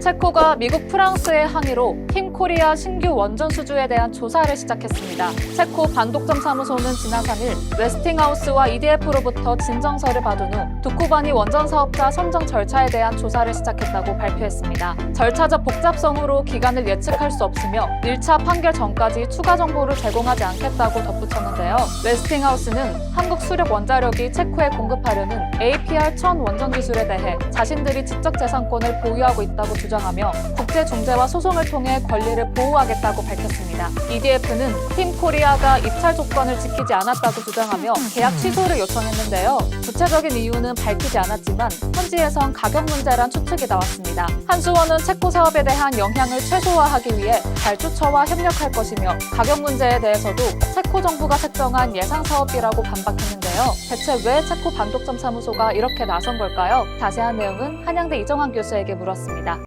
체코가 미국 프랑스의 항의로 힘코리아 신규 원전 수주에 대한 조사를 시작했습니다. 체코 반독점 사무소는 지난 3일 웨스팅하우스와 EDF로부터 진정서를 받은 후 두코바니 원전 사업자 선정 절차에 대한 조사를 시작했다고 발표했습니다. 절차적 복잡성으로 기간을 예측할 수 없으며 1차 판결 전까지 추가 정보를 제공하지 않겠다고 덧붙였는데요. 웨스팅하우스는 한국 수력 원자력이 체코에 공급하려는 APR 1000 원전 기술에 대해 자신들이 지적 재산권을 보유하고 있다고 주장하며 국제 중재와 소송을 통해 권리를 보호하겠다고 밝혔습니다. EDF는 팀 코리아가 입찰 조건을 지키지 않았다고 주장하며 계약 취소를 요청했는데요. 구체적인 이유는 밝히지 않았지만 현지에선 가격 문제란 추측이 나왔습니다. 한수원은 체코 사업에 대한 영향을 최소화하기 위해 발주처와 협력할 것이며 가격 문제에 대해서도 체코 정부가 책정한 예상 사업비라고 반박했는데요. 대체 왜 체코 반독점 사무소가 이렇게 나선 걸까요? 자세한 내용은 한양대 이정환 교수에게 물었습니다.